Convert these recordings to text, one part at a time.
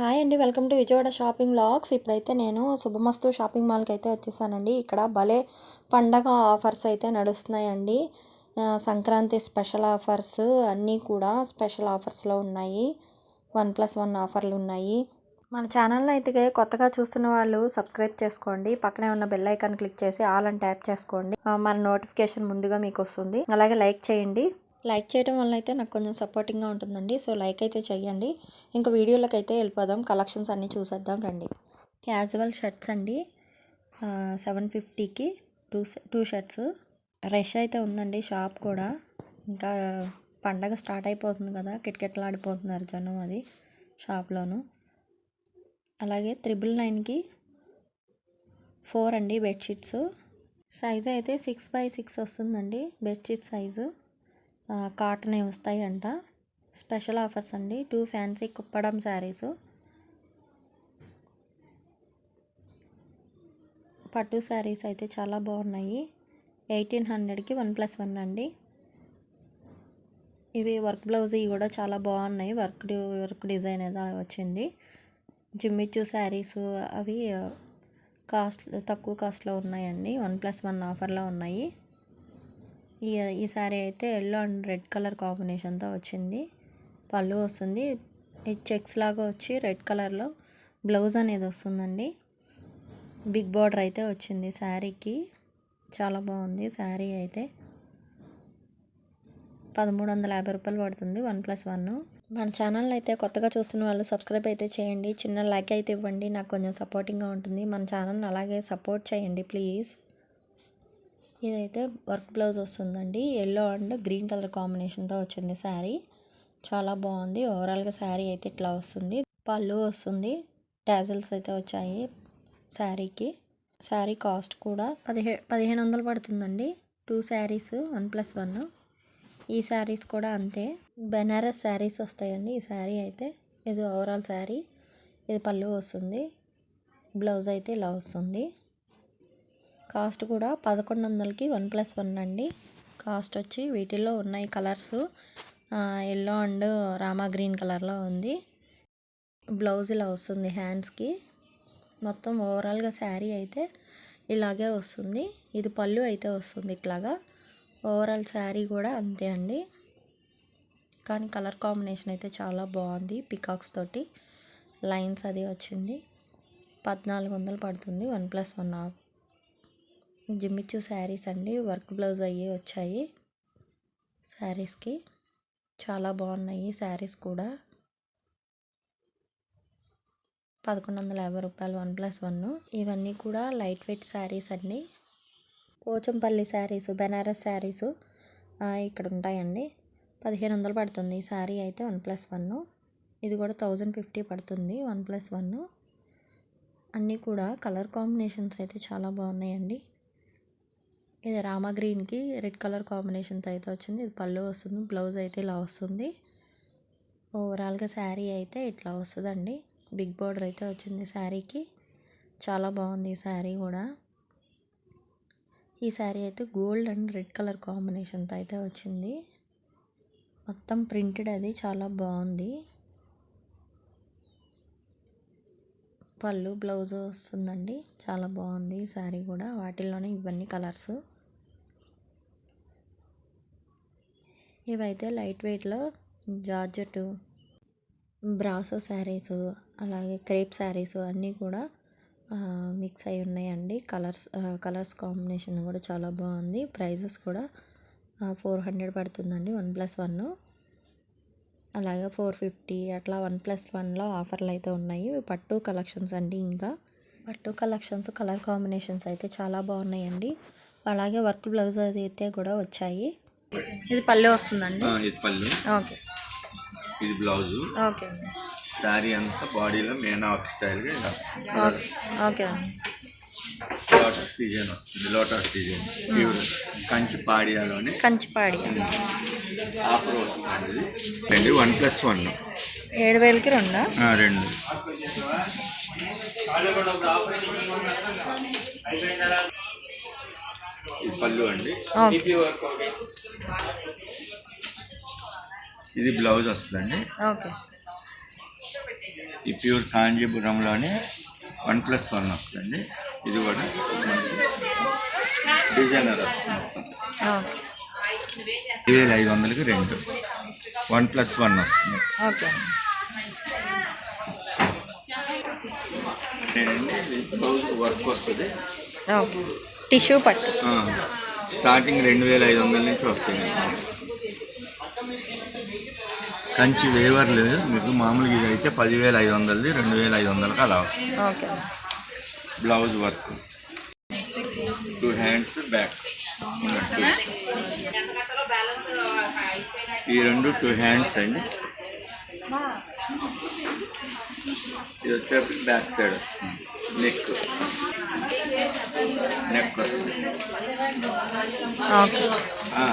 Hi అండి welcome to Vijayawada shopping logs ఇప్పుడైతే నేను శుభమస్తు షాపింగ్ మాల్కి అయితే వచ్చేసానండి. ఇక్కడ భలే పండగ ఆఫర్స్ అయితే నడుస్తున్నాయండి. సంక్రాంతి స్పెషల్ ఆఫర్స్ అన్నీ కూడా స్పెషల్ ఆఫర్స్లో ఉన్నాయి. వన్ ప్లస్ వన్ ఆఫర్లు ఉన్నాయి. మన ఛానల్ని అయితే కొత్తగా చూస్తున్న వాళ్ళు సబ్స్క్రైబ్ చేసుకోండి. పక్కనే ఉన్న బెల్ ఐకాన్ క్లిక్ చేసి ఆల్ అని ట్యాప్ చేసుకోండి. మన నోటిఫికేషన్ ముందుగా మీకు వస్తుంది. అలాగే లైక్ చేయండి. లైక్ చేయడం వల్ల అయితే నాకు కొంచెం సపోర్టింగ్గా ఉంటుందండి. సో లైక్ అయితే చేయండి ఇంకా వీడియోలకైతే అయితే వెళ్ళిపోదాం. కలెక్షన్స్ అన్నీ చూసేద్దాం రండి. క్యాజువల్ షర్ట్స్ అండి. సెవెన్ ఫిఫ్టీకి టూ టూ షర్ట్స్. రష్ అయితే ఉందండి షాప్ కూడా. ఇంకా పండగ స్టార్ట్ అయిపోతుంది కదా కిటకిటలాడిపోతున్నారు జనం అది షాప్లోను. అలాగే త్రిబుల్ నైన్కి ఫోర్ అండి బెడ్షీట్స్. సైజ్ అయితే సిక్స్ బై సిక్స్ వస్తుందండి బెడ్షీట్ సైజు. కాటన్ వస్తాయి అంట స్పెషల్ ఆఫర్స్ అండి. Two fancy Kuppadam saris. పట్టు శారీస్ అయితే చాలా బాగున్నాయి. ఎయిటీన్ హండ్రెడ్కి వన్ ప్లస్ వన్ అండి. ఇవి వర్క్ బ్లౌజ్ ఇవి కూడా చాలా బాగున్నాయి. వర్క్ వర్క్ డిజైన్ ఏదో వచ్చింది. జిమ్మిచ్చు శారీస్ అవి కాస్ట్ తక్కువ కాస్ట్లో ఉన్నాయండి. వన్ ప్లస్ వన్ ఆఫర్లో ఉన్నాయి. ఈ ఈ సారీ అయితే ఎల్లో అండ్ రెడ్ కలర్ కాంబినేషన్తో వచ్చింది. పళ్ళు వస్తుంది. ఈ చెక్స్ లాగా వచ్చి రెడ్ కలర్లో. బ్లౌజ్ అనేది వస్తుందండి. బిగ్ బార్డర్ అయితే వచ్చింది శారీకి చాలా బాగుంది శారీ అయితే. పదమూడు వందల యాభై రూపాయలు పడుతుంది. One plus one. మన ఛానల్ అయితే కొత్తగా చూస్తున్న వాళ్ళు సబ్స్క్రైబ్ అయితే చేయండి. చిన్న లైక్ అయితే ఇవ్వండి. నాకు కొంచెం సపోర్టింగ్గా ఉంటుంది. మన ఛానల్ని అలాగే సపోర్ట్ చేయండి ప్లీజ్. ఇదైతే వర్క్ బ్లౌజ్ వస్తుందండి. ఎల్లో అండ్ గ్రీన్ కలర్ కాంబినేషన్తో వచ్చింది శారీ. చాలా బాగుంది. ఓవరాల్గా శారీ అయితే ఇట్లా వస్తుంది. పళ్ళు వస్తుంది. టాజిల్స్ అయితే వచ్చాయి శారీకి. శారీ కాస్ట్ కూడా పదిహే పదిహేను వందలు పడుతుందండి. Two saris one plus one ఈ శారీస్ కూడా అంతే. బెనారస్ శారీస్ వస్తాయండి. ఈ శారీ అయితే ఇది ఓవరాల్ శారీ. ఇది పళ్ళు వస్తుంది. బ్లౌజ్ అయితే ఇలా వస్తుంది. కాస్ట్ కూడా పదకొండు వందలకి వన్ ప్లస్ వన్ అండి. కాస్ట్ వచ్చి వీటిల్లో ఉన్నాయి colours. Yellow and Rama green కలర్లో ఉంది. బ్లౌజ్ ఇలా వస్తుంది హ్యాండ్స్కి. మొత్తం ఓవరాల్గా శారీ అయితే ఇలాగే వస్తుంది. ఇది పళ్ళు అయితే వస్తుంది ఇట్లాగా. ఓవరాల్ శారీ కూడా అంతే అండి. కానీ కలర్ కాంబినేషన్ అయితే చాలా బాగుంది పికాక్స్ తోటి. లైన్స్ అది వచ్చింది. పద్నాలుగు వందలు పడుతుంది వన్ ప్లస్ వన్ ఆఫ్. జిమ్మిచ్చు శారీస్ అండి. వర్క్ బ్లౌజ్ అయ్యి వచ్చాయి. శారీస్కి చాలా బాగున్నాయి శారీస్ కూడా. పదకొండు వందల యాభై రూపాయలు వన్ ప్లస్ వన్. ఇవన్నీ కూడా లైట్ వెయిట్ శారీస్ అండి. పోచంపల్లి శారీస్ బెనారస్ శారీస్ ఇక్కడ ఉంటాయండి. పదిహేను వందలు పడుతుంది. ఈ శారీ అయితే వన్ ప్లస్ వన్. ఇది కూడా థౌజండ్ ఫిఫ్టీ పడుతుంది వన్ ప్లస్ వన్. అన్నీ కూడా కలర్ కాంబినేషన్స్ అయితే చాలా బాగున్నాయండి. ఇది రామా గ్రీన్కి రెడ్ కలర్ కాంబినేషన్తో అయితే వచ్చింది. ఇది పళ్ళు వస్తుంది బ్లౌజ్ అయితే ఇలా వస్తుంది. ఓవరాల్గా శారీ అయితే ఇట్లా వస్తుందండి. బిగ్ బార్డర్ అయితే వచ్చింది శారీకి. చాలా బాగుంది ఈ శారీ కూడా. ఈ శారీ అయితే గోల్డ్ అండ్ రెడ్ కలర్ కాంబినేషన్తో అయితే వచ్చింది. మొత్తం ప్రింటెడ్ అది చాలా బాగుంది. పళ్ళు బ్లౌజ్ వస్తుందండి. చాలా బాగుంది శారీ కూడా. వాటిల్లోనే ఇవన్నీ కలర్స్. ఇవైతే లైట్ వెయిట్లో జార్జెట్ బ్రాసో శారీస్ అలాగే క్రేప్ శారీస్ అన్నీ కూడా మిక్స్ అయి ఉన్నాయండి. కలర్స్ కలర్స్ కాంబినేషన్ కూడా చాలా బాగుంది. ప్రైజెస్ కూడా ఫోర్ హండ్రెడ్ పడుతుందండి. వన్ ప్లస్ వన్ అలాగే ఫోర్ ఫిఫ్టీ అట్లా వన్ ప్లస్ వన్లో ఆఫర్లు అయితే ఉన్నాయి. పట్టు కలెక్షన్స్ అండి ఇంకా. పట్టు కలెక్షన్స్ కలర్ కాంబినేషన్స్ అయితే చాలా బాగున్నాయండి. అలాగే వర్క్ బ్లౌజ్ అయితే కూడా వచ్చాయి. ఇది పల్లె వస్తుందండి? ఇది పళ్ళు ఓకే. ఇది బ్లౌజ్. ఓకే. శారీ అంతా బాడీలో మేనా స్టైల్గా ఓకే. ఓకే అండి. లోటస్ డిజైన్ వస్తుంది లోటస్ డిజైన్ ప్యూర్ కంచి పాడియాలోనే కంచిపాడి ఆఫర్ వస్తుంది. ఇది రెండు వన్ ప్లస్ వన్ ఏడు వేలకి రెండా? రెండు. ఇది పళ్ళు అండి. ఇది బ్లౌజ్ వస్తుందండి. ఓకే. ఈ ప్యూర్ కాంజీపురంలోనే వన్ ప్లస్ వన్ వస్తుంది ఇది కూడా డిజైనర్ వస్తుంది వేల ఐదు వందలకి రెండు. వన్ ప్లస్ వన్ వస్తుంది. బ్లౌజ్ వర్క్ వస్తుంది. టిష్యూ పట్టు. స్టార్టింగ్ రెండు వేల ఐదు వందల నుంచి వస్తుంది. కంచి వేవర్ లేదు. మీకు మామూలుగా ఇది అయితే పదివేల ఐదు వందలది రెండు వేల ఐదు వందలకి అలా వస్తుంది. Blouse work. Two hands back ఈ రెండు టూ హ్యాండ్స్ అండి. ఇది వచ్చేసి బ్యాక్ సైడ్ నెక్ నెక్ వస్తుంది. ఓకే. ఆ,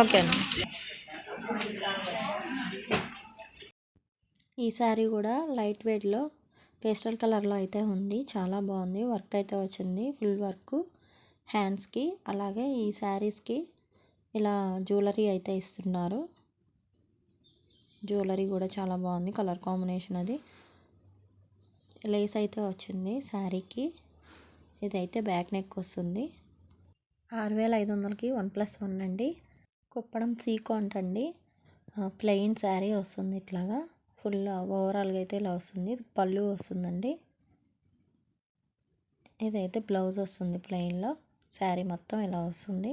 ఓకే అండి. ఈ శారీ కూడా లైట్ వెయిట్లో పేస్టల్ కలర్లో అయితే ఉంది. చాలా బాగుంది. వర్క్ అయితే వచ్చింది. Full work. హ్యాండ్స్కి అలాగే ఈ శారీస్కి ఇలా జ్యువెలరీ అయితే ఇస్తున్నారు. జ్యువెలరీ కూడా చాలా బాగుంది. కలర్ కాంబినేషన్ అది. లేస్ అయితే వచ్చింది శారీకి. ఇదైతే బ్యాక్ నెక్ వస్తుంది. ఆరు వేల ఐదు వందలకి వన్ ప్లస్ వన్ అండి. కుప్పడం సీకాంట్ అండి ప్లెయిన్ శారీ వస్తుంది ఇట్లాగా. ఫుల్ ఓవరాల్గా అయితే ఇలా వస్తుంది. ఇది పళ్ళు వస్తుందండి. ఇదైతే బ్లౌజ్ వస్తుంది ప్లెయిన్లో. శారీ మొత్తం ఇలా వస్తుంది.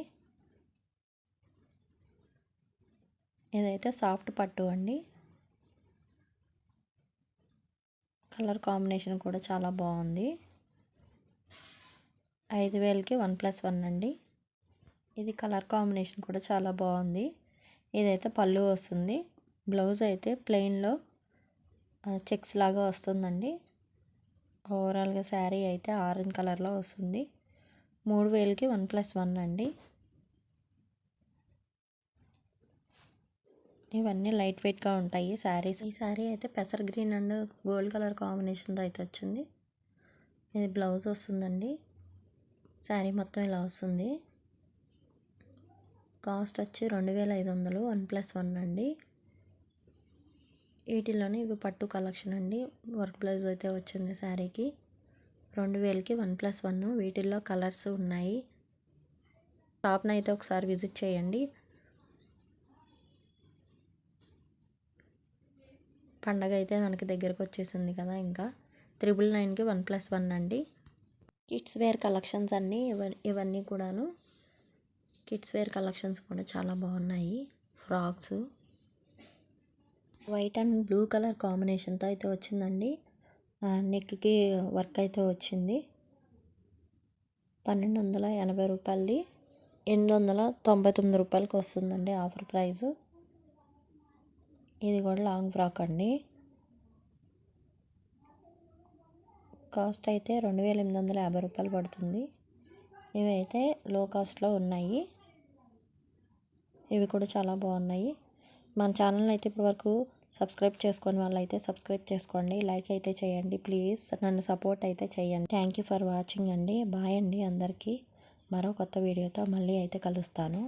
ఇదైతే సాఫ్ట్ పట్టు అండి. కలర్ కాంబినేషన్ కూడా చాలా బాగుంది. ఐదు వేలకి వన్ ప్లస్ వన్ అండి. ఇది కలర్ కాంబినేషన్ కూడా చాలా బాగుంది. ఇదైతే పళ్ళు వస్తుంది. బ్లౌజ్ అయితే ప్లెయిన్లో చెక్స్ లాగా వస్తుందండి. ఓవరాల్గా శారీ అయితే ఆరెంజ్ కలర్లో వస్తుంది. మూడు వేలకి వన్ ప్లస్ వన్ అండి. ఇవన్నీ లైట్ వెయిట్గా ఉంటాయి శారీస్. ఈ శారీ అయితే పెసర్ గ్రీన్ అండ్ గోల్డ్ కలర్ కాంబినేషన్తో అయితే వచ్చింది. ఇది బ్లౌజ్ వస్తుందండి. శారీ మొత్తం ఇలా వస్తుంది. కాస్ట్ వచ్చి రెండు వేల ఐదు వందలు వన్ ప్లస్ వన్ అండి. వీటిలోనే ఇవి పట్టు కలెక్షన్ అండి. వర్క్ బ్లౌజ్ అయితే వచ్చింది శారీకి. రెండు వేలకి వన్ ప్లస్ వన్. వీటిల్లో కలర్స్ ఉన్నాయి. షాప్ని అయితే ఒకసారి విజిట్ చేయండి. పండగ అయితే మనకి దగ్గరకు వచ్చేసింది కదా ఇంకా. త్రిబుల్ నైన్కి వన్ ప్లస్ వన్ అండి. కిడ్స్ వేర్ కలెక్షన్స్ అన్నీ ఇవన్నీ కూడాను. కిడ్స్ వేర్ కలెక్షన్స్ కూడా చాలా బాగున్నాయి. Frocks. White and blue colour కాంబినేషన్తో అయితే వచ్చిందండి. నెక్కి వర్క్ అయితే వచ్చింది. పన్నెండు వందల ఎనభై రూపాయలది. ఎనిమిది వందల తొంభై తొమ్మిది రూపాయలకి వస్తుందండి ఆఫర్ ప్రైస్ ఇది కూడా లాంగ్ ఫ్రాక్ అండి. కాస్ట్ అయితే రెండు వేల ఎనిమిది వందల యాభై రూపాయలు పడుతుంది. ఇవి అయితే లో కాస్ట్లో ఉన్నాయి. ఇవి కూడా చాలా బాగున్నాయి. మన ఛానల్ అయితే ఇప్పటివరకు సబ్స్క్రైబ్ చేసుకొని వాళ్ళైతే సబ్స్క్రైబ్ చేసుకోండి లైక్ అయితే చేయండి ప్లీజ్. నన్ను సపోర్ట్ అయితే చేయండి. థ్యాంక్ యూ ఫర్ వాచింగ్ అండి. బాయ్ అండి అందరికీ. మరో కొత్త వీడియోతో మళ్ళీ అయితే కలుస్తాను.